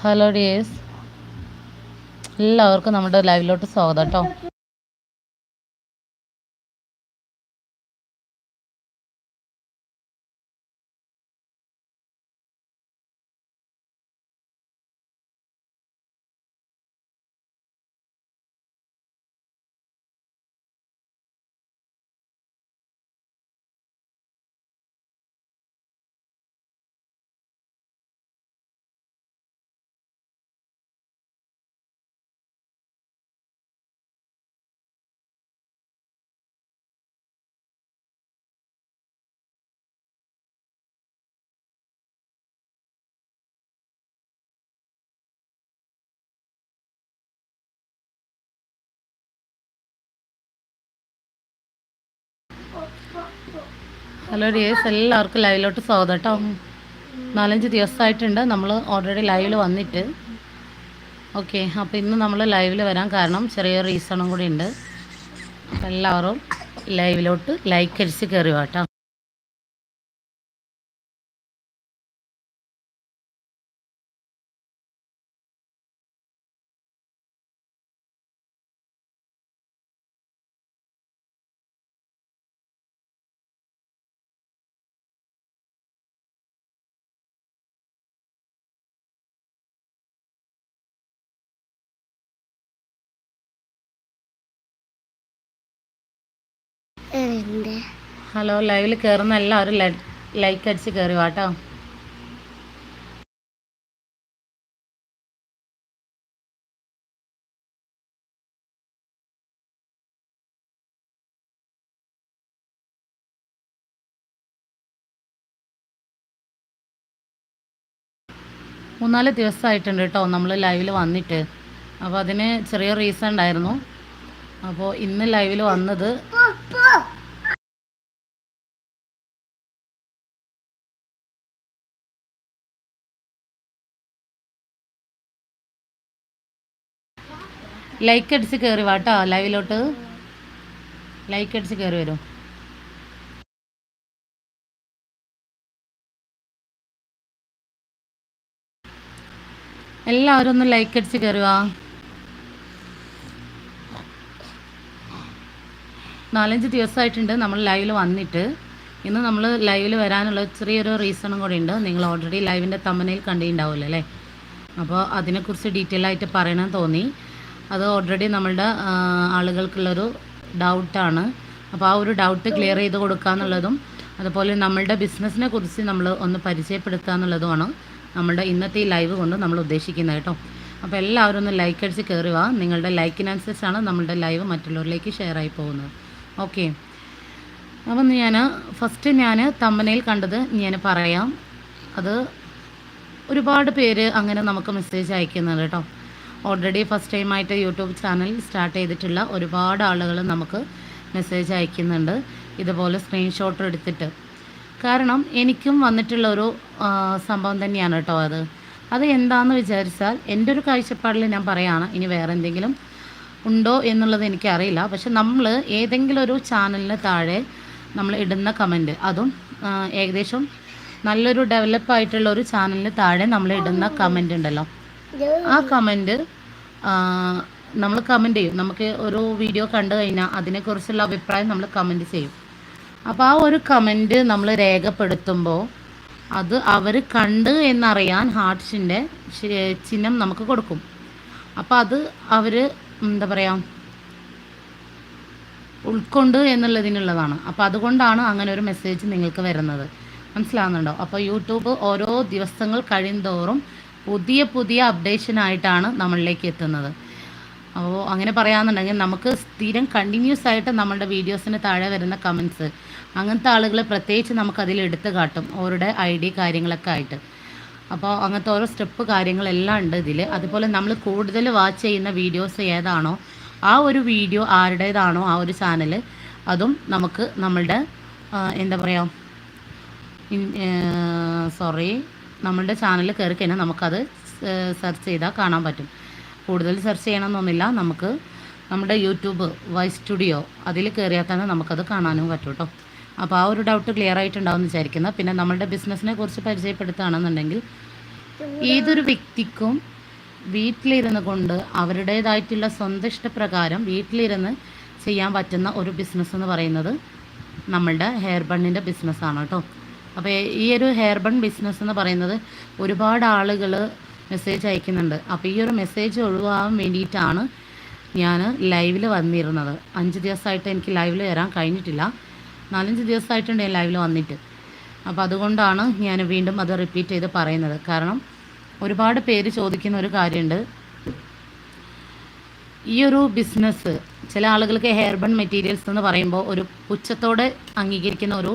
Hello dears എല്ലാവർക്കും നമ്മുടെ ലൈവിലോട്ട് സ്വാഗതം കേട്ടോ ഹലോ ഡിയേഴ്സ് എല്ലാവർക്കും ലൈവിലോട്ട് സ്വാഗതം കേട്ടോ. നാലഞ്ച് ദിവസമായിട്ടുണ്ട് നമ്മൾ ഓൾറെഡി ലൈവിൽ വന്നിട്ട്. ഓക്കെ അപ്പോൾ ഇന്ന് നമ്മൾ ലൈവിൽ വരാൻ കാരണം ചെറിയ റീസണും കൂടി ഉണ്ട്. എല്ലാവരും ലൈവിലോട്ട് ലൈക്ക് അടിച്ച് കയറി കേട്ടോ. ഹലോ ലൈവിൽ കയറുന്ന എല്ലാവരും ലൈക്ക് അടിച്ച് കയറി വാട്ടോ മൂന്നാൽ ദിവസമായിട്ടുണ്ട് കേട്ടോ നമ്മൾ ലൈവിൽ വന്നിട്ട്. അപ്പോൾ അതിന് ചെറിയ റീസൺ ഉണ്ടായിരുന്നു. അപ്പോൾ ഇന്ന് ലൈവിൽ വന്നത് ലൈക്ക് അടിച്ച് കയറി വാട്ടോ ലൈവിലോട്ട് ലൈക്ക് അടിച്ച് കയറി വരും. എല്ലാവരും ഒന്ന് ലൈക്ക് അടിച്ച് കയറി വാ. നാലഞ്ച് ദിവസമായിട്ടുണ്ട് നമ്മൾ ലൈവിൽ വന്നിട്ട്. ഇന്ന് നമ്മൾ ലൈവിൽ വരാനുള്ള ചെറിയൊരു റീസണും കൂടി ഉണ്ട് നിങ്ങൾ ഓൾറെഡി ലൈവിന്റെ തമ്മനയിൽ കണ്ടിട്ടുണ്ടാവില്ല അല്ലേ? അപ്പോൾ അതിനെക്കുറിച്ച് ഡീറ്റെയിൽ ആയിട്ട് പറയണമെന്ന് തോന്നി. അത് ഓൾറെഡി നമ്മളുടെ ആളുകൾക്കുള്ളൊരു ഡൗട്ടാണ് അപ്പോൾ ആ ഒരു ഡൗട്ട് ക്ലിയർ ചെയ്ത് കൊടുക്കുക എന്നുള്ളതും അതുപോലെ നമ്മളുടെ ബിസിനസ്സിനെ കുറിച്ച് നമ്മൾ ഒന്ന് പരിചയപ്പെടുത്തുക എന്നുള്ളതുമാണ് നമ്മളുടെ ഇന്നത്തെ ഈ ലൈവ് കൊണ്ട് നമ്മൾ ഉദ്ദേശിക്കുന്നത് കേട്ടോ. അപ്പോൾ എല്ലാവരും ഒന്ന് ലൈക്ക് അടിച്ച് കയറി വാ. നിങ്ങളുടെ ലൈക്കിനനുസരിച്ചാണ് നമ്മളുടെ ലൈവ് മറ്റുള്ളവരിലേക്ക് ഷെയർ ആയി പോകുന്നത്. ഓക്കെ അപ്പം ഞാൻ ഫസ്റ്റ് ഞാൻ തമ്പനയിൽ കണ്ടത് ഞാൻ പറയാം. അത് ഒരുപാട് പേര് അങ്ങനെ നമുക്ക് മെസ്സേജ് അയക്കുന്നുണ്ട് കേട്ടോ. ഓൾറെഡി ഫസ്റ്റ് ടൈമായിട്ട് യൂട്യൂബ് ചാനൽ സ്റ്റാർട്ട് ചെയ്തിട്ടുള്ള ഒരുപാട് ആളുകൾ നമുക്ക് മെസ്സേജ് അയക്കുന്നുണ്ട്. ഇതുപോലെ സ്ക്രീൻഷോട്ട് എടുത്തിട്ട്. കാരണം എനിക്കും വന്നിട്ടുള്ള ഒരു സംഭവം തന്നെയാണ് കേട്ടോ അത്. അത് എന്താണെന്ന് വിചാരിച്ചാൽ എന്റെ ഒരു കാഴ്ചപ്പാടിൽ ഞാൻ പറയുകയാണ് ഇനി വേറെ എന്തെങ്കിലും ഉണ്ടോ എന്നുള്ളത് എനിക്കറിയില്ല. പക്ഷെ നമ്മൾ ഏതെങ്കിലും ഒരു ചാനലിന് താഴെ നമ്മൾ ഇടുന്ന കമന്റ് അതും ഏകദേശം നല്ലൊരു ഡെവലപ്പായിട്ടുള്ള ഒരു ചാനലിന് താഴെ നമ്മൾ ഇടുന്ന കമന്റ് ഉണ്ടല്ലോ. ആ കമന്റ് നമ്മൾ കമന്റ് ചെയ്യും. നമുക്ക് ഒരു വീഡിയോ കണ്ടു കഴിഞ്ഞാൽ അതിനെക്കുറിച്ചുള്ള അഭിപ്രായം നമ്മൾ കമന്റ് ചെയ്യും. അപ്പോൾ ആ ഒരു കമന്റ് നമ്മൾ രേഖപ്പെടുത്തുമ്പോൾ അത് അവർ കണ്ട് എന്നറിയാൻ ഹാർട്ട്സിന്റെ ചിഹ്നം നമുക്ക് കൊടുക്കും. അപ്പോൾ അത് അവർ എന്താ പറയുക ഉൾക്കൊണ്ട് എന്നുള്ളതിനുള്ളതാണ്. അപ്പോൾ അതുകൊണ്ടാണ് അങ്ങനെ ഒരു മെസ്സേജ് നിങ്ങൾക്ക് വരുന്നത്. മനസ്സിലാകുന്നുണ്ടോ അപ്പോൾ യൂട്യൂബ് ഓരോ ദിവസങ്ങൾ കഴിയുന്തോറും പുതിയ പുതിയ അപ്ഡേഷനായിട്ടാണ് നമ്മളിലേക്ക് എത്തുന്നത്. അപ്പോൾ അങ്ങനെ പറയാമെന്നുണ്ടെങ്കിൽ നമുക്ക് സ്ഥിരം കണ്ടിന്യൂസ് ആയിട്ട് നമ്മളുടെ വീഡിയോസിന് താഴെ വരുന്ന കമൻസ് അങ്ങനത്തെ ആളുകൾ പ്രത്യേകിച്ച് നമുക്കതിൽ എടുത്ത് കാട്ടും അവരുടെ ഐ ഡി കാര്യങ്ങളൊക്കെ ആയിട്ട്. അപ്പോൾ അങ്ങനത്തെ ഓരോ സ്റ്റെപ്പ് കാര്യങ്ങളെല്ലാം ഉണ്ട് ഇതിൽ അതുപോലെ നമ്മൾ കൂടുതൽ വാച്ച് ചെയ്യുന്ന വീഡിയോസ് ഏതാണോ ആ ഒരു വീഡിയോ ആരുടേതാണോ ആ ഒരു ചാനൽ അതും നമുക്ക് നമ്മളുടെ എന്താ പറയുക സോറി നമ്മളുടെ ചാനൽ കയറി കഴിഞ്ഞാൽ നമുക്കത് സെർച്ച് ചെയ്താൽ കാണാൻ പറ്റും. കൂടുതൽ സെർച്ച് ചെയ്യണമെന്നൊന്നുമില്ല നമുക്ക് നമ്മുടെ യൂട്യൂബ് വൈസ് സ്റ്റുഡിയോ അതിൽ കയറിയാൽ തന്നെ നമുക്കത് കാണാനും പറ്റും കേട്ടോ അപ്പോൾ ആ ഒരു ഡൗട്ട് ക്ലിയർ ആയിട്ടുണ്ടാവും എന്ന് വിചാരിക്കുന്നത് പിന്നെ നമ്മളുടെ ബിസിനസ്സിനെ കുറിച്ച് പരിചയപ്പെടുത്തുകയാണെന്നുണ്ടെങ്കിൽ ഏതൊരു വ്യക്തിക്കും വീട്ടിലിരുന്ന് കൊണ്ട് അവരുടേതായിട്ടുള്ള സ്വന്തം ഇഷ്ടപ്രകാരം വീട്ടിലിരുന്ന് ചെയ്യാൻ പറ്റുന്ന ഒരു ബിസിനസ് എന്ന് പറയുന്നത് നമ്മളുടെ ഹെയർ ബണ്ണിന്റെ ബിസിനസ്സാണ് കേട്ടോ അപ്പോൾ ഈ ഒരു ഹെയർ ബൺ ബിസിനസ് എന്ന് പറയുന്നത് ഒരുപാട് ആളുകൾ മെസ്സേജ് അയക്കുന്നുണ്ട്. അപ്പോൾ ഈ ഒരു മെസ്സേജ് ഒഴിവാകാൻ വേണ്ടിയിട്ടാണ് ഞാൻ ലൈവിൽ വന്നിരുന്നത്. അഞ്ച് ദിവസമായിട്ട് എനിക്ക് ലൈവിൽ വരാൻ കഴിഞ്ഞിട്ടില്ല. നാലഞ്ച് ദിവസമായിട്ടുണ്ട് ഞാൻ ലൈവിൽ വന്നിട്ട്. അപ്പോൾ അതുകൊണ്ടാണ് ഞാൻ വീണ്ടും അത് റിപ്പീറ്റ് ചെയ്ത് പറയുന്നത്. കാരണം ഒരുപാട് പേര് ചോദിക്കുന്ന ഒരു കാര്യമുണ്ട് ഈ ഒരു ബിസിനസ് ചില ആളുകൾക്ക് ഹെയർ ബൺ മെറ്റീരിയൽസ് എന്ന് പറയുമ്പോൾ ഒരു പുച്ഛത്തോടെ അംഗീകരിക്കുന്ന ഒരു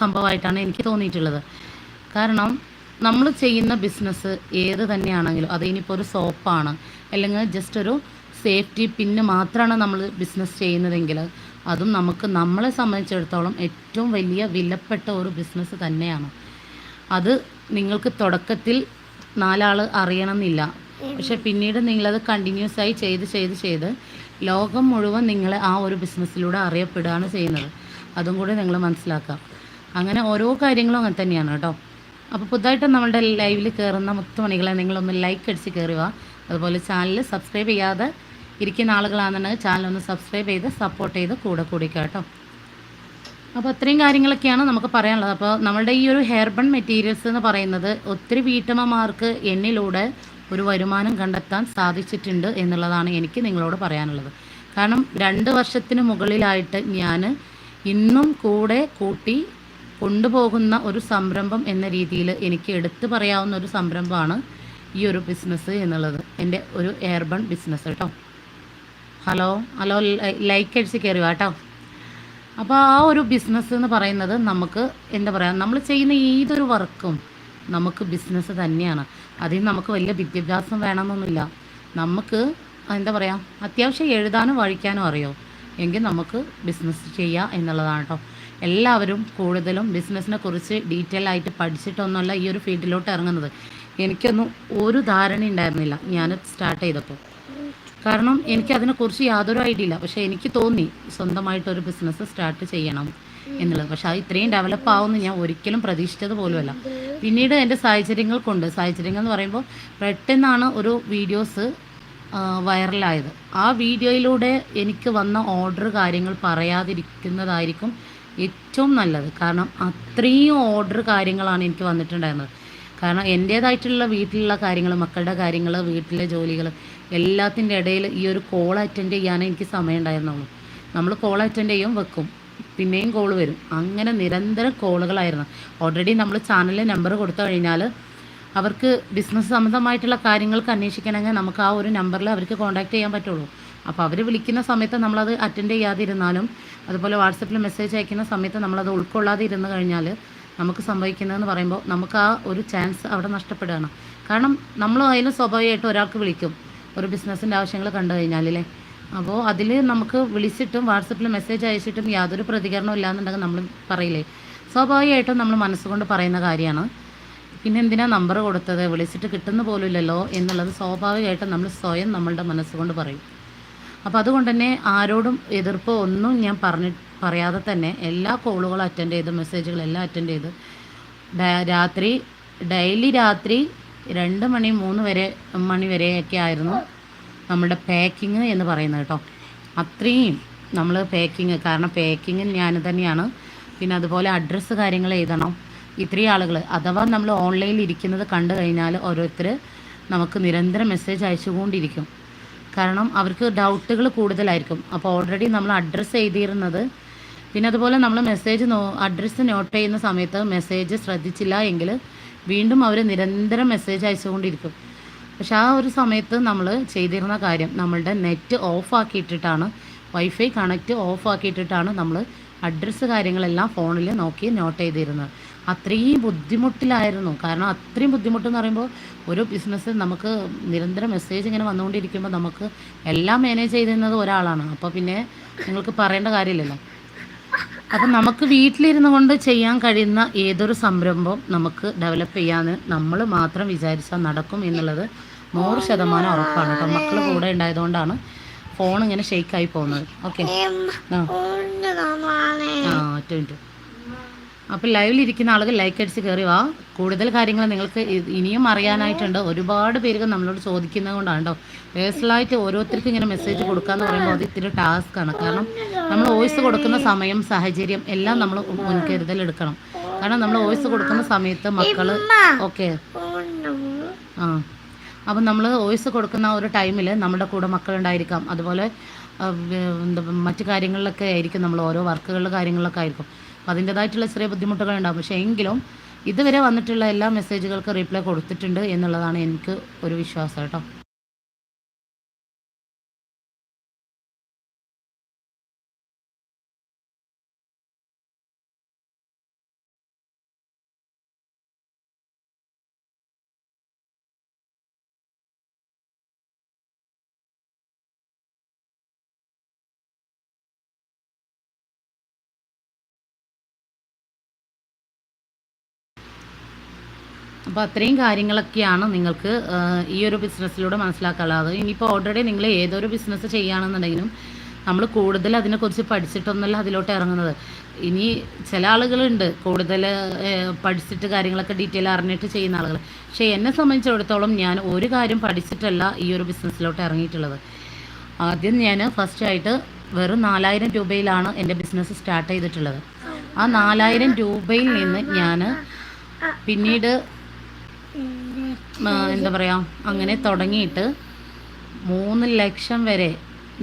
സംഭവമായിട്ടാണ് എനിക്ക് തോന്നിയിട്ടുള്ളത്. കാരണം നമ്മൾ ചെയ്യുന്ന ബിസിനസ് ഏത് തന്നെയാണെങ്കിലും അത് ഇനിയിപ്പോൾ ഒരു സോപ്പാണ്. അല്ലെങ്കിൽ ജസ്റ്റ് ഒരു സേഫ്റ്റി പിന്ന് മാത്രമാണ് നമ്മൾ ബിസിനസ് ചെയ്യുന്നതെങ്കിൽ അതും നമുക്ക് നമ്മളെ സംബന്ധിച്ചിടത്തോളം ഏറ്റവും വലിയ വിലപ്പെട്ട ഒരു ബിസിനസ് തന്നെയാണ്. അത് നിങ്ങൾക്ക് തുടക്കത്തിൽ നാലാൾ അറിയണമെന്നില്ല. പക്ഷെ പിന്നീട് നിങ്ങളത് കണ്ടിന്യൂസ് ആയി ചെയ്ത് ചെയ്ത് ചെയ്ത് ലോകം മുഴുവൻ നിങ്ങളെ ആ ഒരു ബിസിനസ്സിലൂടെ അറിയപ്പെടുകയാണ് ചെയ്യുന്നത്. അതും കൂടി നിങ്ങൾ മനസ്സിലാക്കാം അങ്ങനെ ഓരോ കാര്യങ്ങളും അങ്ങനെ തന്നെയാണ് കേട്ടോ. അപ്പോൾ പുതുതായിട്ട് നമ്മളുടെ ലൈവിൽ കയറുന്ന മുത്തുമണികളെ നിങ്ങളൊന്ന് ലൈക്ക് അടിച്ച് കയറുക അതുപോലെ ചാനൽ സബ്സ്ക്രൈബ് ചെയ്യാതെ ഇരിക്കുന്ന ആളുകളാണെന്നുണ്ടെങ്കിൽ ചാനലൊന്ന് സബ്സ്ക്രൈബ് ചെയ്ത് സപ്പോർട്ട് ചെയ്ത് കൂടെ കൂടി കേട്ടോ. അപ്പോൾ അത്രയും കാര്യങ്ങളൊക്കെയാണ് നമുക്ക് പറയാനുള്ളത്. അപ്പോൾ നമ്മുടെ ഈ ഒരു ഹെയർ ബൺ മെറ്റീരിയൽസ് എന്ന് പറയുന്നത് ഒത്തിരി വീട്ടമ്മമാർക്ക് എന്നിലൂടെ ഒരു വരുമാനം കണ്ടെത്താൻ സാധിച്ചിട്ടുണ്ട് എന്നുള്ളതാണ് എനിക്ക് നിങ്ങളോട് പറയാനുള്ളത്. കാരണം രണ്ട് വർഷത്തിന് മുകളിലായിട്ട് ഞാൻ ഇന്നും കൂടെ കൂട്ടി കൊണ്ടുപോകുന്ന ഒരു സംരംഭം എന്ന രീതിയിൽ എനിക്ക് എടുത്തു പറയാവുന്ന ഒരു സംരംഭമാണ് ഈ ഒരു ബിസിനസ് എന്നുള്ളത്. എന്റെ ഒരു എയർബൺ ബൺ ബിസിനസ് കേട്ടോ. ഹലോ ഹലോ ലൈക്ക് അടിച്ച് കയറുക കേട്ടോ. അപ്പോൾ ആ ഒരു ബിസിനസ് എന്ന് പറയുന്നത് നമുക്ക് എന്താ പറയുക നമ്മൾ ചെയ്യുന്ന ഏതൊരു വർക്കും നമുക്ക് ബിസിനസ് തന്നെയാണ്. അതിൽ നമുക്ക് വലിയ വിദ്യാഭ്യാസം വേണമെന്നൊന്നുമില്ല. നമുക്ക് എന്താ പറയുക അത്യാവശ്യം എഴുതാനും വായിക്കാനും അറിയോ? എങ്കിൽ നമുക്ക് ബിസിനസ് ചെയ്യുക എന്നുള്ളതാണ് കേട്ടോ. എല്ലാവരും കൂടുതലും ബിസിനസ്സിനെ കുറിച്ച് ഡീറ്റെയിൽ ആയിട്ട് പഠിച്ചിട്ടൊന്നുമല്ല ഈ ഒരു ഫീൽഡിലോട്ട് ഇറങ്ങുന്നത്. എനിക്കൊന്നും ഒരു ധാരണ ഉണ്ടായിരുന്നില്ല ഞാൻ സ്റ്റാർട്ട് ചെയ്തപ്പോൾ. കാരണം എനിക്ക് അതിനെക്കുറിച്ച് യാതൊരു ഐഡിയ ഇല്ല. പക്ഷേ എനിക്ക് തോന്നി സ്വന്തമായിട്ടൊരു ബിസിനസ് സ്റ്റാർട്ട് ചെയ്യണം എന്നുള്ളത്. പക്ഷേ അത് ഇത്രയും ഡെവലപ്പ് ആവുമെന്ന് ഞാൻ ഒരിക്കലും പ്രതീക്ഷിച്ചത് പോലുമല്ല. പിന്നീട് എന്റെ സാഹചര്യങ്ങൾ കൊണ്ട് സാഹചര്യങ്ങൾ എന്ന് പറയുമ്പോൾ പെട്ടെന്നാണ് ഒരു വീഡിയോസ് വൈറലായത് ആ വീഡിയോയിലൂടെ എനിക്ക് വന്ന ഓർഡർ കാര്യങ്ങൾ പറയാതിരിക്കുന്നതായിരിക്കും ഏറ്റവും നല്ലത്. കാരണം അത്രയും ഓർഡർ കാര്യങ്ങളാണ് എനിക്ക് വന്നിട്ടുണ്ടായിരുന്നത്. കാരണം എന്റേതായിട്ടുള്ള വീട്ടിലുള്ള കാര്യങ്ങൾ മക്കളുടെ കാര്യങ്ങൾ വീട്ടിലെ ജോലികൾ എല്ലാത്തിന്റെ ഇടയിൽ ഈ ഒരു കോൾ അറ്റൻഡ് ചെയ്യാനേ എനിക്ക് സമയം ഉണ്ടായിരുന്നുള്ളൂ. നമ്മൾ കോൾ അറ്റൻഡ് ചെയ്യും വെക്കും. പിന്നെയും കോൾ വരും. അങ്ങനെ നിരന്തരം കോളുകളായിരുന്നു ഓൾറെഡി നമ്മൾ ചാനലിൽ നമ്പർ കൊടുത്തു കഴിഞ്ഞാൽ അവർക്ക് ബിസിനസ് സംബന്ധമായിട്ടുള്ള കാര്യങ്ങൾക്ക് അന്വേഷിക്കണമെങ്കിൽ നമുക്ക് ആ ഒരു നമ്പറിൽ അവർക്ക് കോൺടാക്റ്റ് ചെയ്യാൻ പറ്റുള്ളൂ. അപ്പോൾ അവർ വിളിക്കുന്ന സമയത്ത് നമ്മളത് അറ്റൻഡ് ചെയ്യാതിരുന്നാലും അതുപോലെ വാട്സപ്പിൽ മെസ്സേജ് അയക്കുന്ന സമയത്ത് നമ്മളത് ഉൾക്കൊള്ളാതെ ഇരുന്ന് കഴിഞ്ഞാൽ നമുക്ക് സംഭവിക്കുന്നതെന്ന് പറയുമ്പോൾ നമുക്ക് ആ ഒരു ചാൻസ് അവിടെ നഷ്ടപ്പെടുകയാണ്. കാരണം അതിന് സ്വാഭാവികമായിട്ട് ഒരാൾക്ക് വിളിക്കും ഒരു ബിസിനസ്സിന്റെ ആവശ്യങ്ങൾ കണ്ടു കഴിഞ്ഞാലല്ലേ? അപ്പോൾ അതിൽ നമുക്ക് വിളിച്ചിട്ടും വാട്സപ്പിൽ മെസ്സേജ് അയച്ചിട്ടും യാതൊരു പ്രതികരണവും ഇല്ലാന്നുണ്ടെങ്കിൽ നമ്മൾ പറയില്ലേ? സ്വാഭാവികമായിട്ടും നമ്മൾ മനസ്സുകൊണ്ട് പറയുന്ന കാര്യമാണ്. പിന്നെ എന്തിനാ നമ്പർ കൊടുത്തത്? വിളിച്ചിട്ട് കിട്ടുന്ന പോലുമില്ലല്ലോ എന്നുള്ളത് സ്വാഭാവികമായിട്ടും നമ്മൾ സ്വയം നമ്മളുടെ മനസ്സുകൊണ്ട് പറയും. അപ്പോൾ അതുകൊണ്ട് തന്നെ ആരോടും എതിർപ്പോ ഒന്നും ഞാൻ പറഞ്ഞി പറയാതെ തന്നെ എല്ലാ കോളുകളും അറ്റൻഡ് ചെയ്ത് മെസ്സേജുകളെല്ലാം അറ്റൻഡ് ചെയ്ത് രാത്രി ഡെയിലി രാത്രി രണ്ട് മണി മൂന്ന് വരെ മണി വരെയൊക്കെ ആയിരുന്നു നമ്മുടെ പാക്കിങ് എന്ന് പറയുന്നത് കേട്ടോ. അത്രയും നമ്മൾ പാക്കിങ് കാരണം പാക്കിങ് ഞാൻ തന്നെയാണ്. പിന്നെ അതുപോലെ അഡ്രസ്സ് കാര്യങ്ങൾ എഴുതണം. ഇത്രയും ആളുകൾ അഥവാ നമ്മൾ ഓൺലൈനിൽ ഇരിക്കുന്നത് കണ്ടു കഴിഞ്ഞാൽ ഓരോരുത്തർ നമുക്ക് നിരന്തരം മെസ്സേജ് അയച്ചുകൊണ്ടിരിക്കും. കാരണം അവർക്ക് ഡൗട്ടുകൾ കൂടുതലായിരിക്കും. അപ്പോൾ ഓൾറെഡി നമ്മൾ അഡ്രസ്സ് എഴുതിയിരുന്നത്. പിന്നെ അതുപോലെ നമ്മൾ മെസ്സേജ് നോ അഡ്രസ്സ് നോട്ട് ചെയ്യുന്ന സമയത്ത് മെസ്സേജ് ശ്രദ്ധിച്ചില്ല എങ്കിൽ വീണ്ടും അവർ നിരന്തരം മെസ്സേജ് അയച്ചുകൊണ്ടിരിക്കും. പക്ഷെ ആ ഒരു സമയത്ത് നമ്മൾ ചെയ്തിരുന്ന കാര്യം നമ്മളുടെ നെറ്റ് ഓഫ് ആക്കിയിട്ടിട്ടാണ് വൈഫൈ കണക്റ്റ് ഓഫ് ആക്കിയിട്ടിട്ടാണ് നമ്മൾ അഡ്രസ്സ് കാര്യങ്ങളെല്ലാം ഫോണിൽ നോക്കി നോട്ട് ചെയ്തിരുന്നത്. അത്രയും ബുദ്ധിമുട്ടിലായിരുന്നു. കാരണം അത്രയും ബുദ്ധിമുട്ടെന്ന് പറയുമ്പോൾ ഒരു ബിസിനസ് നമുക്ക് നിരന്തരം മെസ്സേജ് ഇങ്ങനെ വന്നുകൊണ്ടിരിക്കുമ്പോൾ നമുക്ക് എല്ലാം മാനേജ് ചെയ്തിരുന്നത് ഒരാളാണ്. അപ്പോൾ പിന്നെ നിങ്ങൾക്ക് പറയേണ്ട കാര്യമില്ലല്ലോ. അപ്പം നമുക്ക് വീട്ടിലിരുന്നു കൊണ്ട് ചെയ്യാൻ കഴിയുന്ന ഏതൊരു സംരംഭം നമുക്ക് ഡെവലപ്പ് ചെയ്യാൻ നമ്മൾ മാത്രം വിചാരിച്ചാൽ നടക്കും എന്നുള്ളത് നൂറ് ശതമാനം ഉറപ്പാണ് കേട്ടോ. മക്കൾ കൂടെ ഉണ്ടായതുകൊണ്ടാണ് ഫോൺ ഇങ്ങനെ ഷെയ്ക്കായി പോകുന്നത്. ഓക്കെ ആ. ഒറ്റ മിനിറ്റ് അപ്പോൾ ലൈവിലിരിക്കുന്ന ആളുകൾ ലൈക്ക് അടിച്ച് കയറി വാ. കൂടുതൽ കാര്യങ്ങൾ നിങ്ങൾക്ക് ഇനിയും അറിയാനായിട്ടുണ്ട്. ഒരുപാട് പേര് നമ്മളോട് ചോദിക്കുന്നത് കൊണ്ടാണ് കേട്ടോ പേഴ്സണലായിട്ട് ഓരോരുത്തർക്കും ഇങ്ങനെ മെസ്സേജ് കൊടുക്കുക കൊടുക്കാന്ന് പറയുമ്പോൾ അത് ഇത്തിരി ടാസ്ക്കാണ് കാരണം നമ്മൾ വോയിസ് കൊടുക്കുന്ന സമയം സാഹചര്യം എല്ലാം നമ്മൾ മുൻകരുതൽ എടുക്കണം. കാരണം നമ്മൾ വോയിസ് കൊടുക്കുന്ന സമയത്ത് മക്കൾ ഓക്കെ. ആ. അപ്പം നമ്മൾ വോയിസ് കൊടുക്കുന്ന ഒരു ടൈമിൽ നമ്മുടെ കൂടെ മക്കളുണ്ടായിരിക്കാം അതുപോലെ മറ്റു കാര്യങ്ങളിലൊക്കെ ആയിരിക്കും നമ്മൾ ഓരോ വർക്കുകളുടെ കാര്യങ്ങളിലൊക്കെ ആയിരിക്കും. അതിന്റെതായിട്ടുള്ള ചെറിയ ബുദ്ധിമുട്ടുകൾ ഉണ്ടാകും പക്ഷേ എങ്കിലും ഇതുവരെ വന്നിട്ടുള്ള എല്ലാ മെസ്സേജുകൾക്ക് റീപ്ലൈ കൊടുത്തിട്ടുണ്ട് എന്നുള്ളതാണ് എനിക്ക് ഒരു വിശ്വാസം കേട്ടോ. അപ്പോൾ അത്രയും കാര്യങ്ങളൊക്കെയാണ് നിങ്ങൾക്ക് ഈ ഒരു ബിസിനസ്സിലൂടെ മനസ്സിലാക്കാനുള്ളത്. ഇനിയിപ്പോൾ ഓൾറെഡി നിങ്ങൾ ഏതൊരു ബിസിനസ് ചെയ്യുകയാണെന്നുണ്ടെങ്കിലും നമ്മൾ കൂടുതൽ അതിനെക്കുറിച്ച് പഠിച്ചിട്ടൊന്നുമല്ല അതിലോട്ട് ഇറങ്ങുന്നത്. ഇനി ചില ആളുകളുണ്ട് കൂടുതൽ പഠിച്ചിട്ട് കാര്യങ്ങളൊക്കെ ഡീറ്റെയിൽ അറിഞ്ഞിട്ട് ചെയ്യുന്ന ആളുകൾ. പക്ഷേ എന്നെ സംബന്ധിച്ചിടത്തോളം ഞാൻ ഒരു കാര്യം പഠിച്ചിട്ടല്ല ഈ ഒരു ബിസിനസ്സിലോട്ട് ഇറങ്ങിയിട്ടുള്ളത്. ആദ്യം ഞാൻ ഫസ്റ്റായിട്ട് വെറും നാലായിരം രൂപയിലാണ് എന്റെ ബിസിനസ് സ്റ്റാർട്ട് ചെയ്തിട്ടുള്ളത്. ആ നാലായിരം രൂപയിൽ നിന്ന് ഞാൻ പിന്നീട് എന്താ പറയുക അങ്ങനെ തുടങ്ങിയിട്ട് മൂന്ന് ലക്ഷം വരെ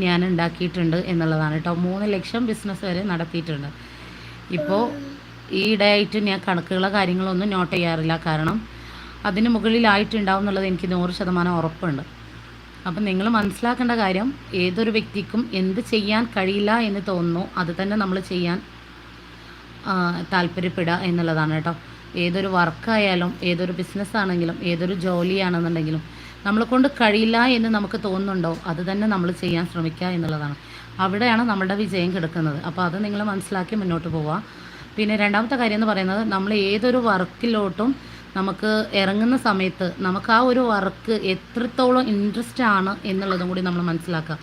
ഞാൻ ഉണ്ടാക്കിയിട്ടുണ്ട് എന്നുള്ളതാണ് കേട്ടോ. മൂന്ന് ലക്ഷം ബിസിനസ് വരെ നടത്തിയിട്ടുണ്ട്. ഇപ്പോൾ ഈയിടെയായിട്ട് ഞാൻ കണക്കുകളോ കാര്യങ്ങളൊന്നും നോട്ട് ചെയ്യാറില്ല. കാരണം അതിന് മുകളിലായിട്ടുണ്ടാവും എന്നുള്ളത് എനിക്ക് നൂറ് ശതമാനം ഉറപ്പുണ്ട്. അപ്പം നിങ്ങൾ മനസ്സിലാക്കേണ്ട കാര്യം ഏതൊരു വ്യക്തിക്കും എന്ത് ചെയ്യാൻ കഴിയില്ല എന്ന് തോന്നുന്നു അത് തന്നെ നമ്മൾ ചെയ്യാൻ താല്പര്യപ്പെടുക എന്നുള്ളതാണ് കേട്ടോ. ഏതൊരു വർക്കായാലും ഏതൊരു ബിസിനസ് ആണെങ്കിലും ഏതൊരു ജോലിയാണെന്നുണ്ടെങ്കിലും നമ്മളെ കൊണ്ട് കഴിയില്ല എന്ന് നമുക്ക് തോന്നുന്നുണ്ടോ? അത് തന്നെ നമ്മൾ ചെയ്യാൻ ശ്രമിക്കുക എന്നുള്ളതാണ്. അവിടെയാണ് നമ്മുടെ വിജയം കിടക്കുന്നത്. അപ്പോൾ അത് നിങ്ങൾ മനസ്സിലാക്കി മുന്നോട്ട് പോവുക. പിന്നെ രണ്ടാമത്തെ കാര്യം എന്ന് പറയുന്നത് നമ്മൾ ഏതൊരു വർക്കിലോട്ടും നമുക്ക് ഇറങ്ങുന്ന സമയത്ത് നമുക്ക് ആ ഒരു വർക്ക് എത്രത്തോളം ഇൻട്രസ്റ്റ് ആണ് എന്നുള്ളതും കൂടി നമ്മൾ മനസ്സിലാക്കുക.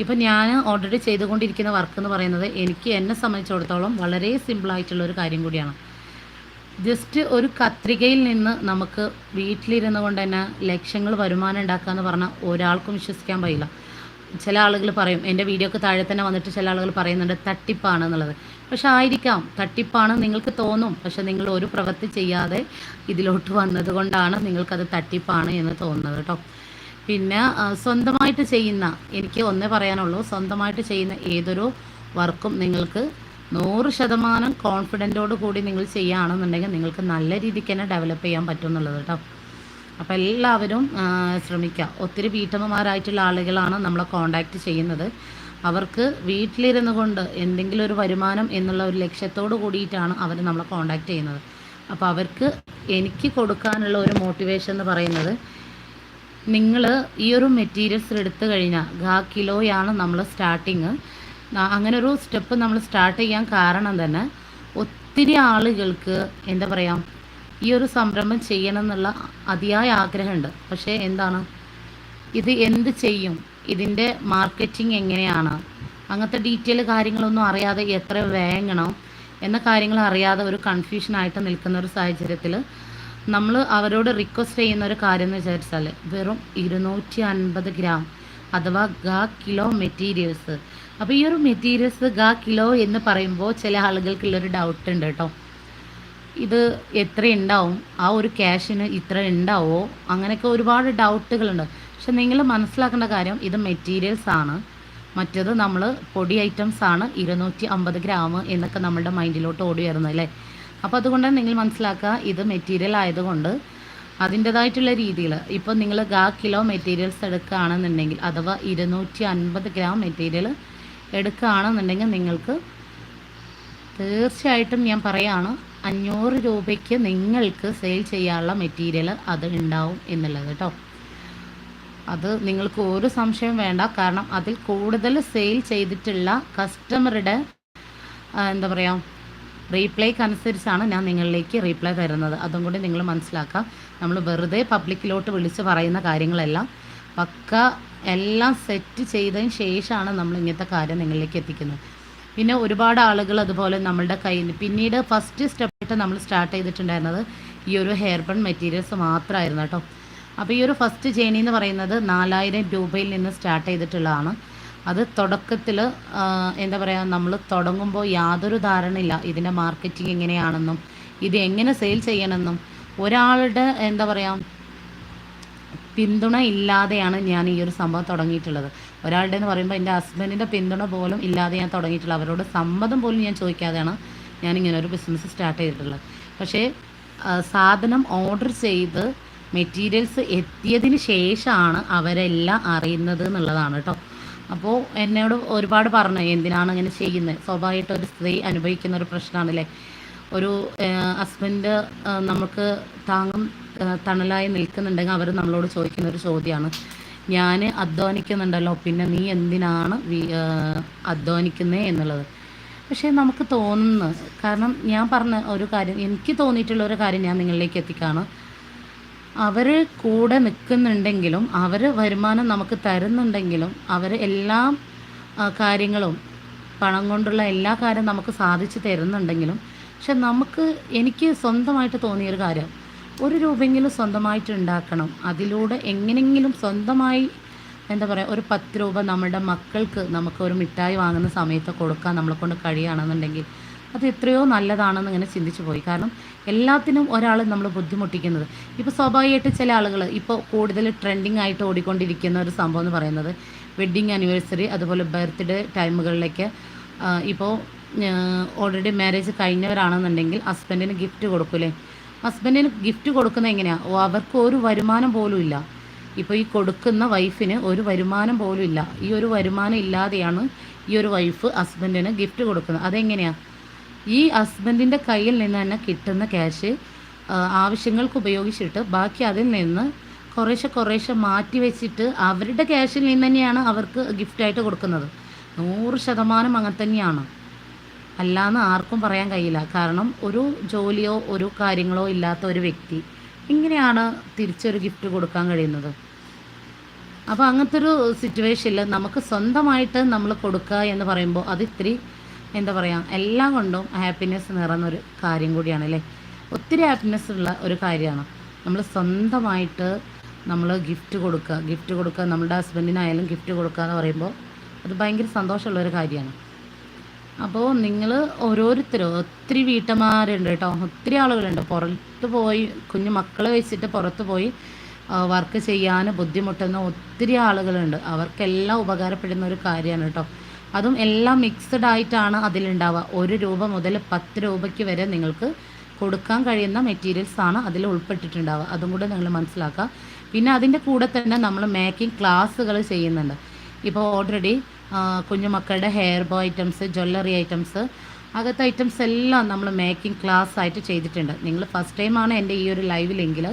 ഇപ്പം ഞാൻ ഓൾറെഡി ചെയ്തുകൊണ്ടിരിക്കുന്ന വർക്ക് എന്ന് പറയുന്നത് എനിക്ക് എന്നെ സംബന്ധിച്ചിടത്തോളം വളരെ സിമ്പിളായിട്ടുള്ള ഒരു കാര്യം കൂടിയാണ്. ജസ്റ്റ് ഒരു കത്രികയിൽ നിന്ന് നമുക്ക് വീട്ടിലിരുന്ന് കൊണ്ട് തന്നെ ലക്ഷങ്ങൾ വരുമാനം ഉണ്ടാക്കുക എന്ന് പറഞ്ഞാൽ ഒരാൾക്കും വിശ്വസിക്കാൻ പറ്റില്ല ചില ആളുകൾ പറയും എന്റെ വീഡിയോക്ക് താഴെ തന്നെ വന്നിട്ട് ചില ആളുകൾ പറയുന്നുണ്ട് തട്ടിപ്പാണ് എന്നുള്ളത്. പക്ഷെ ആയിരിക്കാം തട്ടിപ്പാണ് നിങ്ങൾക്ക് തോന്നും. പക്ഷെ നിങ്ങൾ ഒരു പ്രവൃത്തി ചെയ്യാതെ ഇതിലോട്ട് വന്നത് കൊണ്ടാണ് നിങ്ങൾക്കത് തട്ടിപ്പാണ് എന്ന് തോന്നുന്നത് കേട്ടോ. പിന്നെ സ്വന്തമായിട്ട് ചെയ്യുന്ന എനിക്ക് ഒന്നേ പറയാനുള്ളൂ സ്വന്തമായിട്ട് ചെയ്യുന്ന ഏതൊരു വർക്കും നിങ്ങൾക്ക് നൂറ് ശതമാനം കോൺഫിഡന്റോട് കൂടി നിങ്ങൾ ചെയ്യുകയാണെന്നുണ്ടെങ്കിൽ നിങ്ങൾക്ക് നല്ല രീതിക്ക് തന്നെ ഡെവലപ്പ് ചെയ്യാൻ പറ്റും എന്നുള്ളത് കേട്ടോ. അപ്പോൾ എല്ലാവരും ശ്രമിക്കുക. ഒത്തിരി വീട്ടമ്മമാരായിട്ടുള്ള ആളുകളാണ് നമ്മളെ കോണ്ടാക്റ്റ് ചെയ്യുന്നത്. അവർക്ക് വീട്ടിലിരുന്ന് കൊണ്ട് എന്തെങ്കിലും ഒരു വരുമാനം എന്നുള്ള ഒരു ലക്ഷ്യത്തോട് കൂടിയിട്ടാണ് അവർ നമ്മളെ കോണ്ടാക്ട് ചെയ്യുന്നത്. അപ്പോൾ അവർക്ക് എനിക്ക് കൊടുക്കാനുള്ള ഒരു മോട്ടിവേഷൻ എന്ന് പറയുന്നത് നിങ്ങൾ ഈ ഒരു മെറ്റീരിയൽസ് എടുത്തു കഴിഞ്ഞാൽ ഗാ കിലോയാണ് നമ്മൾ സ്റ്റാർട്ടിങ് അങ്ങനെ ഒരു സ്റ്റെപ്പ് നമ്മൾ സ്റ്റാർട്ട് ചെയ്യാൻ കാരണം തന്നെ ഒത്തിരി ആളുകൾക്ക് എന്താ പറയുക ഈ ഒരു സംരംഭം ചെയ്യണം എന്നുള്ള അതിയായ ആഗ്രഹമുണ്ട്. പക്ഷേ എന്താണ് ഇത് എന്ത് ചെയ്യും ഇതിന്റെ മാർക്കറ്റിംഗ് എങ്ങനെയാണ് അങ്ങനത്തെ ഡീറ്റെയിൽ കാര്യങ്ങളൊന്നും അറിയാതെ എത്ര വേങ്ങണം എന്ന കാര്യങ്ങൾ അറിയാതെ ഒരു കൺഫ്യൂഷനായിട്ട് നിൽക്കുന്ന ഒരു സാഹചര്യത്തിൽ നമ്മൾ അവരോട് റിക്വസ്റ്റ് ചെയ്യുന്ന ഒരു കാര്യം എന്ന് വിചാരിച്ചാൽ വെറും ഇരുന്നൂറ്റി അൻപത് ഗ്രാം അഥവാ ഗാ കിലോ മെറ്റീരിയൽസ് അപ്പോൾ ഈ ഒരു മെറ്റീരിയൽസ് ഗാ കിലോ എന്ന് പറയുമ്പോൾ ചില ആളുകൾക്കുള്ളൊരു ഡൗട്ട് ഉണ്ട് കേട്ടോ. ഇത് എത്ര ഉണ്ടാവും? ആ ഒരു ക്യാഷിന് ഇത്ര ഉണ്ടാവോ? അങ്ങനെയൊക്കെ ഒരുപാട് ഡൗട്ടുകളുണ്ട് പക്ഷെ നിങ്ങൾ മനസ്സിലാക്കേണ്ട കാര്യം ഇത് മെറ്റീരിയൽസ് ആണ്. മറ്റത് നമ്മൾ പൊടി ഐറ്റംസ് ആണ് ഇരുന്നൂറ്റി അമ്പത് ഗ്രാം എന്നൊക്കെ നമ്മുടെ മൈൻഡിലോട്ട് ഓടി വരുന്നത് അല്ലേ? അപ്പോൾ അതുകൊണ്ട് നിങ്ങൾ മനസ്സിലാക്കുക ഇത് മെറ്റീരിയൽ ആയതുകൊണ്ട് അതിന്റെതായിട്ടുള്ള രീതിയിൽ ഇപ്പോൾ നിങ്ങൾ ഗാ കിലോ മെറ്റീരിയൽസ് എടുക്കുകയാണെന്നുണ്ടെങ്കിൽ അഥവാ ഇരുന്നൂറ്റി അൻപത് ഗ്രാം മെറ്റീരിയൽ എടുക്കുകയാണെന്നുണ്ടെങ്കിൽ നിങ്ങൾക്ക് തീർച്ചയായിട്ടും ഞാൻ പറയാണ് അഞ്ഞൂറ് രൂപയ്ക്ക് നിങ്ങൾക്ക് സെയിൽ ചെയ്യാനുള്ള മെറ്റീരിയൽ അത് ഉണ്ടാവും എന്നുള്ളത് കേട്ടോ. അത് നിങ്ങൾക്ക് ഒരു സംശയം വേണ്ട. കാരണം അതിൽ കൂടുതൽ സെയിൽ ചെയ്തിട്ടുള്ള കസ്റ്റമറുടെ എന്താ പറയുക റീപ്ലൈക്ക് അനുസരിച്ചാണ് ഞാൻ നിങ്ങളിലേക്ക് റീപ്ലൈ തരുന്നത്. അതും കൂടി നിങ്ങൾ മനസ്സിലാക്കുക. നമ്മൾ വെറുതെ പബ്ലിക്കിലോട്ട് വിളിച്ച് പറയുന്ന കാര്യങ്ങളെല്ലാം. പക്ക എല്ലാം സെറ്റ് ചെയ്തതിന് ശേഷമാണ് നമ്മൾ ഇങ്ങനത്തെ കാര്യം നിങ്ങളിലേക്ക് എത്തിക്കുന്നത്. പിന്നെ ഒരുപാട് ആളുകൾ അതുപോലെ നമ്മളുടെ കയ്യിൽ പിന്നീട് ഫസ്റ്റ് സ്റ്റെപ്പായിട്ട് നമ്മൾ സ്റ്റാർട്ട് ചെയ്തിട്ടുണ്ടായിരുന്നത് ഈ ഒരു ഹെയർ ബൺ മെറ്റീരിയൽസ് മാത്രമായിരുന്നു കേട്ടോ. അപ്പോൾ ഈ ഒരു ഫസ്റ്റ് ജേണി എന്ന് പറയുന്നത് നാലായിരം രൂപയിൽ നിന്ന് സ്റ്റാർട്ട് ചെയ്തിട്ടുള്ളതാണ്. അത് തുടക്കത്തിൽ എന്താ പറയുക നമ്മൾ തുടങ്ങുമ്പോൾ യാതൊരു ധാരണയില്ല ഇതിന്റെ മാർക്കറ്റിംഗ് എങ്ങനെയാണെന്നും ഇത് എങ്ങനെ സെയിൽ ചെയ്യണമെന്നും. ഒരാളുടെ എന്താ പറയുക പിന്തുണ ഇല്ലാതെയാണ് ഞാൻ ഈ ഒരു സംഭവം തുടങ്ങിയിട്ടുള്ളത്. ഒരാളുടെ എന്ന് പറയുമ്പോൾ എന്റെ ഹസ്ബൻഡിന്റെ പിന്തുണ പോലും ഇല്ലാതെ ഞാൻ തുടങ്ങിയിട്ടുള്ളത്. അവരോട് സമ്മതം പോലും ഞാൻ ചോദിക്കാതെയാണ് ഞാൻ ഇങ്ങനെ ഒരു ബിസിനസ് സ്റ്റാർട്ട് ചെയ്തിട്ടുള്ളത്. പക്ഷേ സാധനം ഓർഡർ ചെയ്ത് മെറ്റീരിയൽസ് എത്തിയതിന് ശേഷമാണ് അവരെല്ലാം അറിയുന്നത് എന്നുള്ളതാണ് കേട്ടോ. അപ്പോൾ എന്നോട് ഒരുപാട് പറഞ്ഞു എന്തിനാണ് ഇങ്ങനെ ചെയ്യുന്നത്? സ്വാഭാവികമായിട്ട് ഒരു സ്ത്രീ അനുഭവിക്കുന്ന ഒരു പ്രശ്നമാണല്ലേ? ഒരു ഹസ്ബൻഡ് നമുക്ക് താങ്ങും തണലായി നിൽക്കുന്നുണ്ടെങ്കിൽ അവർ നമ്മളോട് ചോദിക്കുന്ന ഒരു ചോദ്യമാണ് ഞാൻ അധ്വാനിക്കുന്നുണ്ടല്ലോ പിന്നെ നീ എന്തിനാണ് അധ്വാനിക്കുന്നത് എന്നുള്ളത്. പക്ഷേ നമുക്ക് തോന്നുന്നു കാരണം ഞാൻ പറഞ്ഞ ഒരു കാര്യം എനിക്ക് തോന്നിയിട്ടുള്ള ഒരു കാര്യം ഞാൻ നിങ്ങളിലേക്ക് എത്തിക്കാണ്. അവർ കൂടെ നിൽക്കുന്നുണ്ടെങ്കിലും അവർ വരുമാനം നമുക്ക് തരുന്നുണ്ടെങ്കിലും അവർ എല്ലാ കാര്യങ്ങളും പണം കൊണ്ടുള്ള എല്ലാ കാര്യവും നമുക്ക് സാധിച്ചു തരുന്നുണ്ടെങ്കിലും പക്ഷെ നമുക്ക് എനിക്ക് സ്വന്തമായിട്ട് തോന്നിയൊരു കാര്യം ഒരു രൂപയെങ്കിലും സ്വന്തമായിട്ട് ഉണ്ടാക്കണം. അതിലൂടെ എങ്ങനെയെങ്കിലും സ്വന്തമായി എന്താ പറയുക ഒരു പത്ത് രൂപ നമ്മുടെ മക്കൾക്ക് നമുക്ക് ഒരു മിഠായി വാങ്ങുന്ന സമയത്ത് കൊടുക്കാൻ നമ്മളെ കൊണ്ട് കഴിയുകയാണെന്നുണ്ടെങ്കിൽ അത് എത്രയോ നല്ലതാണെന്ന് ഇങ്ങനെ ചിന്തിച്ചു പോയി. കാരണം എല്ലാത്തിനും ഒരാൾ നമ്മൾ ബുദ്ധിമുട്ടിക്കുന്നത്. ഇപ്പോൾ സ്വാഭാവികമായിട്ട് ചില ആളുകൾ ഇപ്പോൾ കൂടുതൽ ട്രെൻഡിങ് ആയിട്ട് ഓടിക്കൊണ്ടിരിക്കുന്ന ഒരു സംഭവം എന്ന് പറയുന്നത് വെഡ്ഡിങ് ആനിവേഴ്സറി അതുപോലെ ബർത്ത്ഡേ ടൈമുകളിലേക്ക് ഇപ്പോൾ ഓൾറെഡി മാരേജ് കഴിഞ്ഞവരാണെന്നുണ്ടെങ്കിൽ ഹസ്ബൻഡിന് ഗിഫ്റ്റ് കൊടുക്കൂലേ? ഹസ്ബൻഡിന് ഗിഫ്റ്റ് കൊടുക്കുന്നത് എങ്ങനെയാണ് അവർക്ക് ഒരു വരുമാനം പോലും ഇല്ല. ഇപ്പോൾ ഈ കൊടുക്കുന്ന വൈഫിന് ഒരു വരുമാനം പോലും ഇല്ല. ഈ ഒരു വരുമാനം ഇല്ലാതെയാണ് ഈ ഒരു വൈഫ് ഹസ്ബൻഡിന് ഗിഫ്റ്റ് കൊടുക്കുന്നത്. അതെങ്ങനെയാണ് ഈ ഹസ്ബൻഡിന്റെ കയ്യിൽ നിന്ന് തന്നെ കിട്ടുന്ന ക്യാഷ് ആവശ്യങ്ങൾക്ക് ഉപയോഗിച്ചിട്ട് ബാക്കി അതിൽ നിന്ന് കുറേശ്ശെ കുറേശ്ശെ മാറ്റി വെച്ചിട്ട് അവരുടെ ക്യാഷിൽ നിന്ന് തന്നെയാണ് അവർക്ക് ഗിഫ്റ്റായിട്ട് കൊടുക്കുന്നത്. നൂറ് ശതമാനം അങ്ങനെ തന്നെയാണ്. അല്ലാന്ന് ആർക്കും പറയാൻ കഴിയില്ല. കാരണം ഒരു ജോലിയോ ഒരു കാര്യങ്ങളോ ഇല്ലാത്ത ഒരു വ്യക്തി ഇങ്ങനെയാണ് തിരിച്ചൊരു ഗിഫ്റ്റ് കൊടുക്കാൻ കഴിയുന്നത്. അപ്പോൾ അങ്ങനത്തെ ഒരു സിറ്റുവേഷനിൽ നമുക്ക് സ്വന്തമായിട്ട് നമ്മൾ കൊടുക്കുക എന്ന് പറയുമ്പോൾ അത് ഇത്തിരി എന്താ പറയുക എല്ലാം കൊണ്ടും ഹാപ്പിനെസ് നിറഞ്ഞൊരു കാര്യം കൂടിയാണ് അല്ലേ? ഒത്തിരി ഹാപ്പിനെസ് ഉള്ള ഒരു കാര്യമാണ്. നമ്മൾ സ്വന്തമായിട്ട് നമ്മൾ ഗിഫ്റ്റ് കൊടുക്കുക ഗിഫ്റ്റ് കൊടുക്കുക നമ്മുടെ ഹസ്ബൻഡിനായാലും ഗിഫ്റ്റ് കൊടുക്കുക എന്ന് പറയുമ്പോൾ അത് ഭയങ്കര സന്തോഷമുള്ളൊരു കാര്യമാണ്. അപ്പോൾ നിങ്ങൾ ഓരോരുത്തരും ഒത്തിരി വീട്ടമ്മമാരുണ്ട് കേട്ടോ. ഒത്തിരി ആളുകളുണ്ട്. പുറത്ത് പോയി കുഞ്ഞു മക്കളെ വെച്ചിട്ട് പുറത്ത് പോയി വർക്ക് ചെയ്യാൻ ബുദ്ധിമുട്ടുന്ന ഒത്തിരി ആളുകളുണ്ട്. അവർക്കെല്ലാം ഉപകാരപ്പെടുന്ന ഒരു കാര്യമാണ് കേട്ടോ. അതും എല്ലാം മിക്സഡ് ആയിട്ടാണ് അതിലുണ്ടാവുക. ഒരു രൂപ മുതൽ പത്ത് രൂപയ്ക്ക് വരെ നിങ്ങൾക്ക് കൊടുക്കാൻ കഴിയുന്ന മെറ്റീരിയൽസ് ആണ് അതിൽ ഉൾപ്പെട്ടിട്ടുണ്ടാവുക. അതും കൂടെ നിങ്ങൾ മനസ്സിലാക്കുക. പിന്നെ അതിന്റെ കൂടെ തന്നെ നമ്മൾ മേക്കിംഗ് ക്ലാസ്സുകൾ ചെയ്യുന്നുണ്ട്. ഇപ്പോൾ already കുഞ്ഞുമക്കളുടെ hair bow items jewellery items അകത്തെ ഐറ്റംസ് എല്ലാം നമ്മൾ മേക്കിംഗ് ക്ലാസ് ആയിട്ട് ചെയ്തിട്ടുണ്ട്. നിങ്ങൾ ഫസ്റ്റ് ടൈമാണ് എന്റെ ഈ ഒരു ലൈവിലെങ്കിൽ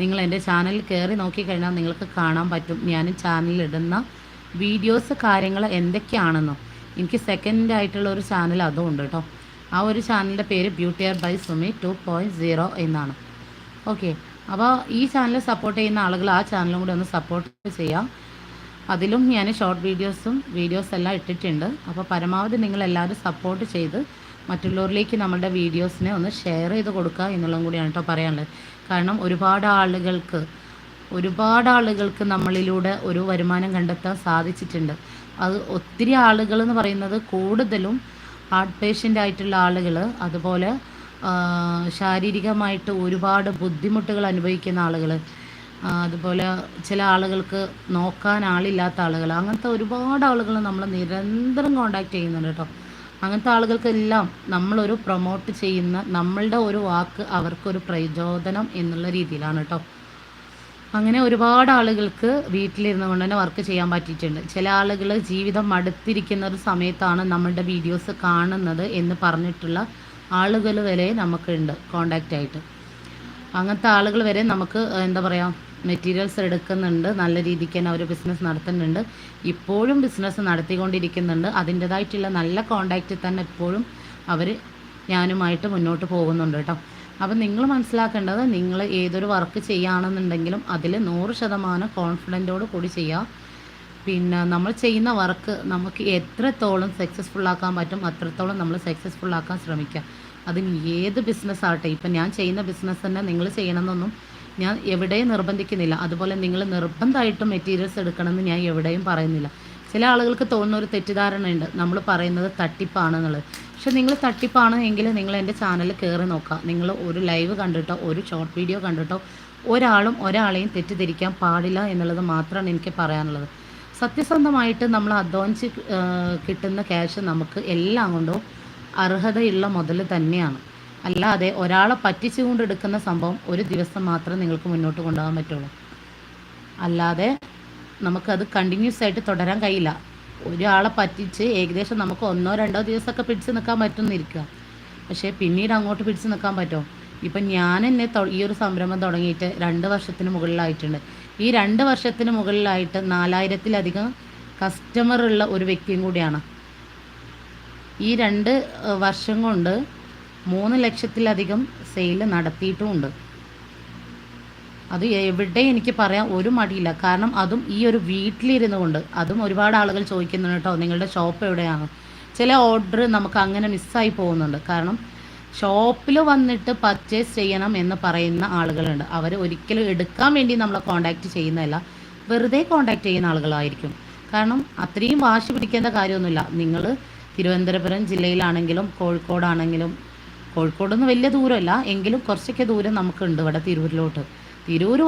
നിങ്ങൾ എന്റെ ചാനലിൽ കയറി നോക്കിക്കഴിഞ്ഞാൽ നിങ്ങൾക്ക് കാണാൻ പറ്റും. ഞാൻ ചാനലിൽ ഇടുന്ന വീഡിയോസ് കാര്യങ്ങൾ എന്തൊക്കെയാണെന്നോ. എനിക്ക് സെക്കൻഡ് ആയിട്ടുള്ള ഒരു ചാനൽ അതും ഉണ്ട് കേട്ടോ ആ ഒരു ചാനലിന്റെ പേര് beautier by Sumi two point zero എന്നാണ്. ഓക്കെ അപ്പോൾ ഈ ചാനൽ സപ്പോർട്ട് ചെയ്യുന്ന ആളുകൾ ആ ചാനലും കൂടി ഒന്ന് സപ്പോർട്ട് ചെയ്യാം. അതിലും ഞാൻ ഷോർട്ട് വീഡിയോസും വീഡിയോസ് എല്ലാം ഇട്ടിട്ടുണ്ട്. അപ്പോൾ പരമാവധി നിങ്ങളെല്ലാവരും സപ്പോർട്ട് ചെയ്ത് മറ്റുള്ളവരിലേക്ക് നമ്മുടെ വീഡിയോസിനെ ഒന്ന് ഷെയർ ചെയ്ത് കൊടുക്കുക എന്നുള്ളതും കൂടിയാണ് കേട്ടോ പറയാനുള്ളത്. കാരണം ഒരുപാട് ആളുകൾക്ക് ഒരുപാട് ആളുകൾക്ക് നമ്മളിലൂടെ ഒരു വരുമാനം കണ്ടെത്താൻ സാധിച്ചിട്ടുണ്ട്. അത് ഒത്തിരി ആളുകൾ എന്ന് പറയുന്നത് കൂടുതലും ഹാർട്ട് പേഷ്യന്റ് ആയിട്ടുള്ള ആളുകൾ അതുപോലെ ശാരീരികമായിട്ട് ഒരുപാട് ബുദ്ധിമുട്ടുകൾ അനുഭവിക്കുന്ന ആളുകൾ അതുപോലെ ചില ആളുകൾക്ക് നോക്കാൻ ആളില്ലാത്ത ആളുകൾ അങ്ങനത്തെ ഒരുപാട് ആളുകൾ നമ്മൾ നിരന്തരം കോണ്ടാക്ട് ചെയ്യുന്നുണ്ട് കേട്ടോ. അങ്ങനത്തെ ആളുകൾക്കെല്ലാം നമ്മളൊരു പ്രൊമോട്ട് ചെയ്യുന്ന നമ്മളുടെ ഒരു വാക്ക് അവർക്കൊരു പ്രചോദനം എന്നുള്ള രീതിയിലാണ് കേട്ടോ. അങ്ങനെ ഒരുപാട് ആളുകൾക്ക് വീട്ടിലിരുന്നു കൊണ്ട് തന്നെ വർക്ക് ചെയ്യാൻ പറ്റിയിട്ടുണ്ട്. ചില ആളുകൾ ജീവിതം മടുത്തിരിക്കുന്ന ഒരു സമയത്താണ് നമ്മളുടെ വീഡിയോസ് കാണുന്നത് എന്ന് പറഞ്ഞിട്ടുള്ള ആളുകൾ വരെ നമുക്കുണ്ട് കോണ്ടാക്റ്റ് ആയിട്ട്. അങ്ങനത്തെ ആളുകൾ വരെ നമുക്ക് എന്താ പറയുക മെറ്റീരിയൽസ് എടുക്കുന്നുണ്ട്. നല്ല രീതിക്ക് തന്നെ അവർ ബിസിനസ് നടത്തുന്നുണ്ട്. ഇപ്പോഴും ബിസിനസ് നടത്തിക്കൊണ്ടിരിക്കുന്നുണ്ട്. അതിന്റെതായിട്ടുള്ള നല്ല കോണ്ടാക്റ്റിൽ തന്നെ ഇപ്പോഴും അവർ ഞാനുമായിട്ട് മുന്നോട്ട് പോകുന്നുണ്ട് കേട്ടോ. അപ്പം നിങ്ങൾ മനസ്സിലാക്കേണ്ടത് നിങ്ങൾ ഏതൊരു വർക്ക് ചെയ്യുകയാണെന്നുണ്ടെങ്കിലും അതിൽ നൂറ് ശതമാനം കോൺഫിഡന്റോട് കൂടി ചെയ്യുക. പിന്നെ നമ്മൾ ചെയ്യുന്ന വർക്ക് നമുക്ക് എത്രത്തോളം സക്സസ്ഫുൾ ആക്കാൻ പറ്റും അത്രത്തോളം നമ്മൾ സക്സസ്ഫുൾ ആക്കാൻ ശ്രമിക്കുക. അതിന് ഏത് ബിസിനസ് ഇപ്പം ഞാൻ ചെയ്യുന്ന ബിസിനസ് തന്നെ നിങ്ങൾ ചെയ്യണമെന്നൊന്നും ഞാൻ എവിടെയും നിർബന്ധിക്കുന്നില്ല. അതുപോലെ നിങ്ങൾ നിർബന്ധമായിട്ടും മെറ്റീരിയൽസ് എടുക്കണമെന്ന് ഞാൻ എവിടെയും പറയുന്നില്ല. ചില ആളുകൾക്ക് തോന്നുന്ന ഒരു തെറ്റിദ്ധാരണയുണ്ട്. നമ്മൾ പറയുന്നത് തട്ടിപ്പാണെന്നുള്ളത്. പക്ഷെ നിങ്ങൾ തട്ടിപ്പാണ് എങ്കിൽ നിങ്ങൾ എന്റെ ചാനൽ കയറി നോക്കുക. നിങ്ങൾ ഒരു ലൈവ് കണ്ടിട്ടോ ഒരു ഷോർട്ട് വീഡിയോ കണ്ടിട്ടോ ഒരാളും ഒരാളെയും തെറ്റിദ്ധരിക്കാൻ പാടില്ല എന്നുള്ളത് മാത്രമാണ് എനിക്ക് പറയാനുള്ളത്. സത്യസന്ധമായിട്ട് നമ്മൾ അധ്വാനിച്ച് കിട്ടുന്ന ക്യാഷ് നമുക്ക് എല്ലാം കൊണ്ടും അർഹതയുള്ള മുതൽ തന്നെയാണ്. അല്ലാതെ ഒരാളെ പറ്റിച്ചുകൊണ്ട് കൊണ്ടെടുക്കുന്ന സംഭവം ഒരു ദിവസം മാത്രം നിങ്ങൾക്ക് മുന്നോട്ട് കൊണ്ടുപോകാൻ പറ്റുള്ളൂ. അല്ലാതെ നമുക്കത് കണ്ടിന്യൂസ് ആയിട്ട് തുടരാൻ കഴിയില്ല. ഒരാളെ പറ്റിച്ച് ഏകദേശം നമുക്ക് ഒന്നോ രണ്ടോ ദിവസമൊക്കെ പിടിച്ച് നിൽക്കാൻ പറ്റുന്നിരിക്കുക പക്ഷേ പിന്നീട് അങ്ങോട്ട് പിടിച്ച് നിൽക്കാൻ പറ്റുമോ? ഇപ്പം ഞാൻ എന്നെ ഈ ഒരു സംരംഭം തുടങ്ങിയിട്ട് രണ്ട് വർഷത്തിന് മുകളിലായിട്ടുണ്ട്. ഈ രണ്ട് വർഷത്തിന് മുകളിലായിട്ട് നാലായിരത്തിലധികം കസ്റ്റമർ ഉള്ള ഒരു വ്യക്തിയും കൂടിയാണ്. ഈ രണ്ട് വർഷം കൊണ്ട് മൂന്ന് ലക്ഷത്തിലധികം സെയിൽ നടത്തിയിട്ടുമുണ്ട്. അത് എവിടെ എനിക്ക് പറയാൻ ഒരു മടിയില്ല. കാരണം അതും ഈ ഒരു വീട്ടിലിരുന്നു കൊണ്ട് അതും ഒരുപാട് ആളുകൾ ചോദിക്കുന്നുണ്ട് കേട്ടോ നിങ്ങളുടെ ഷോപ്പ് എവിടെയാണ്? ചില ഓർഡർ നമുക്ക് അങ്ങനെ മിസ്സായി പോകുന്നുണ്ട്. കാരണം ഷോപ്പിൽ വന്നിട്ട് പർച്ചേസ് ചെയ്യണം എന്ന് പറയുന്ന ആളുകളുണ്ട്. അവർ ഒരിക്കലും എടുക്കാൻ വേണ്ടി നമ്മളെ കോണ്ടാക്ട് ചെയ്യുന്നതല്ല. വെറുതെ കോണ്ടാക്ട് ചെയ്യുന്ന ആളുകളായിരിക്കും. കാരണം അത്രയും വാശി പിടിക്കേണ്ട കാര്യമൊന്നുമില്ല. നിങ്ങൾ തിരുവനന്തപുരം ജില്ലയിലാണെങ്കിലും കോഴിക്കോടാണെങ്കിലും കോഴിക്കോടൊന്നും വലിയ ദൂരമല്ല. എങ്കിലും കുറച്ചൊക്കെ ദൂരം നമുക്കുണ്ട് ഇവിടെ തിരൂരിലോട്ട്. തിരൂർ